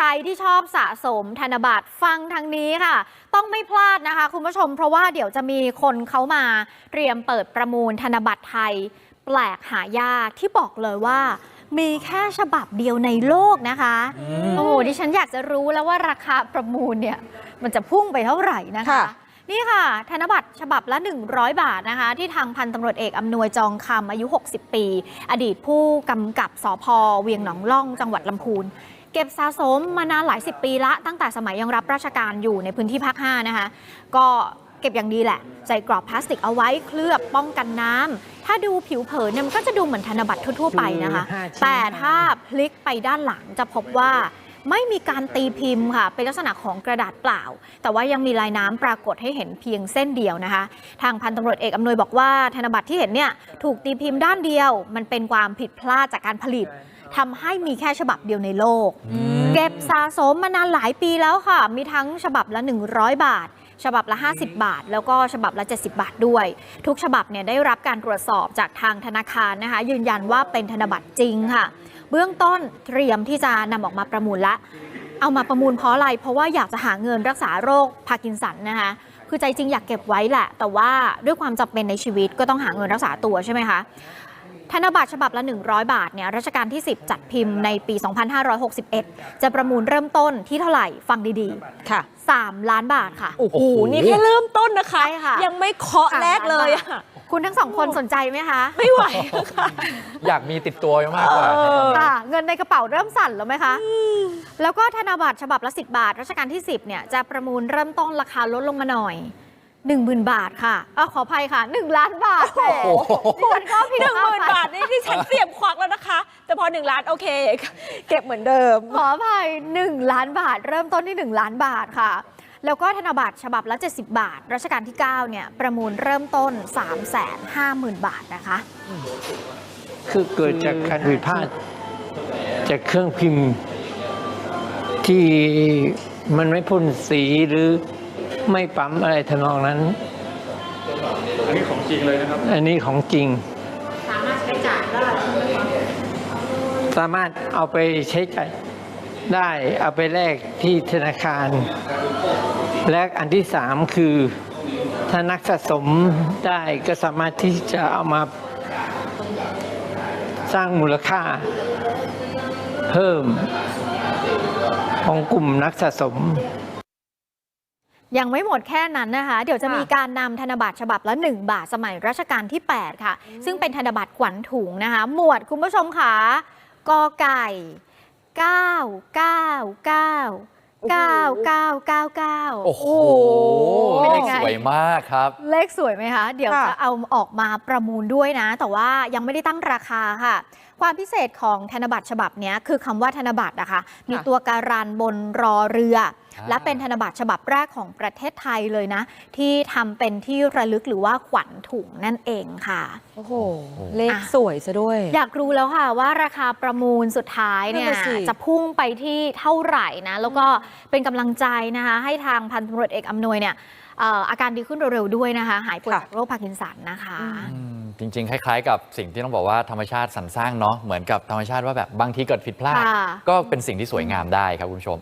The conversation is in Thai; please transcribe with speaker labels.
Speaker 1: รที่ชอบสะสมธนบัตรฟังทางนี้ค่ะ ต้องไม่พลาดนะคะ คุณผู้ชมเพราะว่าเดี๋ยวจะมีคนเขามาเตรียมเปิดประมูลธนบัตรไทย แปลกหายากที่บอกเลยว่า มีแค่ฉบับเดียวในโลกนะคะโอ้โหดิฉันอยากจะรู้แล้วว่าราคาประมูลเนี่ยมันจะพุ่งไปเท่าไหร่นะคะ
Speaker 2: ค่ะ
Speaker 1: นี่ค่ะ ธนบัตรฉบับละ 100 บาทนะคะ ที่ทางพันตำรวจเอกอำนวยจองคำอายุ 60 ปี อดีตผู้กำกับสพเวียงหนองล่องจังหวัดลำพูน เก็บสะสมมานานหลายสิบปีละตั้งแต่สมัยยังรับราชการอยู่ในพื้นที่ภาค5นะคะก็เก็บอย่างดีแหละ ใส่กรอบพลาสติกเอาไว้เคลือบป้องกันน้ำถ้าดูผิวเผินเนี่ยมันก็จะดูเหมือนธนบัตรทั่วๆไปนะคะ
Speaker 3: คือห้าชิ้น
Speaker 1: แต่ถ้าพลิกไปด้านหลังจะพบว่าไม่มีการตีพิมพ์ค่ะ เป็นลักษณะของกระดาษเปล่า แต่ว่ายังมีลายน้ำปรากฏให้เห็นเพียงเส้นเดียวนะคะ ทางพันตำรวจเอกอำนวยบอกว่าธนบัตรที่เห็นเนี่ยถูกตีพิมพ์ด้านเดียว มันเป็นความผิดพลาดจากการผลิต ทำให้มีแค่ฉบับเดียวในโลก เก็บสะสมมานานหลายปีแล้วค่ะ มีทั้งฉบับละ 100 บาท ฉบับละ 50 บาท แล้วก็ฉบับละ 70 บาทด้วย ทุกฉบับเนี่ยได้รับการตรวจสอบจากทางธนาคารนะคะ ยืนยันว่าเป็นธนบัตรจริงค่ะ เบื้องต้นเตรียมที่จะนำออกมาประมูลละเอามาประมูลเพราะอะไร เพราะว่าอยากจะหาเงินรักษาโรคพาร์กินสันนะคะ คือใจจริงอยากเก็บไว้แหละ แต่ว่าด้วยความจำเป็นในชีวิตก็ต้องหาเงินรักษาตัวใช่ไหมคะ ธนบัตรฉบับละ 100 บาทเนี่ยรัชกาลที่ 10 จัดพิมพ์ในปี 2561 จะประมูลเริ่มต้นที่เท่าไหร่ฟังดี
Speaker 2: ค่ะ
Speaker 1: ๆ3ล้านบาทค่ะ
Speaker 2: โอ้โห นี่แค่เริ่มต้นนะคะ
Speaker 1: ใช่ค่ะ
Speaker 2: ยังไม่เคาะแรกเลยอะ
Speaker 1: คุณทั้งสองคนสนใจไหมคะ
Speaker 2: ไม่ไหวค่ะ
Speaker 3: อยากมีติดตัวมากกว่า
Speaker 2: เออ
Speaker 1: ค่ะเงินในกระเป๋าเริ่มสั่นแล้วไหมคะ แล้วก็ธนบัตรฉบับละ 10 บาทรัชกาลที่ 10เนี่ยจะประมูลเริ่มต้นราคาลดลงมาหน่อย 10,000บาทค่ะเออขออภัยค่ะ1ล้านบาทแหมดิฉันก็ผิด
Speaker 2: หนึ่ง
Speaker 1: พลา
Speaker 2: ห
Speaker 1: ด
Speaker 2: มื่น
Speaker 1: ไป
Speaker 2: บาทนี่ที่ฉันเตรียมควักแล้วนะคะ แต่พอหนึ่งล้านโอเค เก็บเหมือนเดิม
Speaker 1: ขออภัย1ล้านบาท เริ่มต้นที่1ล้านบาทค่ะ แล้วก็ธนบัตรฉบับละ 70 บาท รัชกาลที่ 9 เนี่ย ประมูลเริ่มต้น 350,000 บาทนะคะ
Speaker 4: คือเกิดจากการผิดพลาดจากเครื่องพิมพ์ที่มันไม่พ่นสีหรือ ไม่ปั๊มอะไรทำนองนั้น
Speaker 5: อันนี้ของจริงเลยนะครับ
Speaker 4: อันนี้ของจริง
Speaker 1: สามารถใช้จ่ายได้ใช่ไหมคะ
Speaker 4: สามารถเอาไปใช้จ่ายได้เอาไปแลกที่ธนาคาร และอันที่สามคือถ้านักสะสมได้ก็สามารถที่จะเอามาสร้างมูลค่า เพิ่มของกลุ่มนักสะสม
Speaker 1: ยังไม่หมดแค่นั้นนะคะ เดี๋ยวจะ
Speaker 2: ค่ะ
Speaker 1: มีการนำธนบัตรฉบับละ 1 บาทสมัยรัชกาลที่ 8 ค่ะ ซึ่งเป็นธนบัตรขวัญถุงนะคะ หมวดคุณผู้ชมค่ะกอไก่ 999 9999
Speaker 3: โอ้โห
Speaker 1: เป็น
Speaker 3: เล
Speaker 1: ยั
Speaker 3: ข
Speaker 1: งไง
Speaker 3: สวยมากครับ
Speaker 1: เลขสวยไหมคะ เดี๋ยว
Speaker 2: ค่ะ
Speaker 1: จะเอาออกมาประมูลด้วยนะ แต่ว่ายังไม่ได้ตั้งราคาค่ะ ความพิเศษของธนบัตรฉบับเนี้ยคือคำว่าธนบัตรนะคะ มีตัวการันบนรอเรือ
Speaker 3: อ่า
Speaker 1: และเป็นธนบัตรฉบับแรกของประเทศไทยเลยนะ ที่ทำเป็นที่ระลึกหรือว่าขวัญถุงนั่นเองค่ะ
Speaker 2: โอ้โห เลขสวยซะด้วย
Speaker 1: อยากรู้แล้วค่ะว่าราคาประมูลสุดท้ายเนี่ย
Speaker 2: นั่นน่ะสิ
Speaker 1: จะพุ่งไปที่เท่าไหร่นะ แล้วก็เป็นกำลังใจนะคะ ให้ทางพันตำรวจเอกอำนวยเนี่ยเอ่ออาการดีขึ้นเร็วๆด้วยนะคะ หายป่วยจากโรคพาร์กินสันนะคะ
Speaker 3: อืม จริง ๆ คล้ายๆ กับสิ่งที่ต้องบอกว่าธรรมชาติสรรสร้างเนาะเหมือนกับธรรมชาติว่าแบบบางทีเกิดผิดพลาด
Speaker 1: ค่ะ
Speaker 3: ก็เป็นสิ่งที่สวยงามได้ครับคุณผู้ชม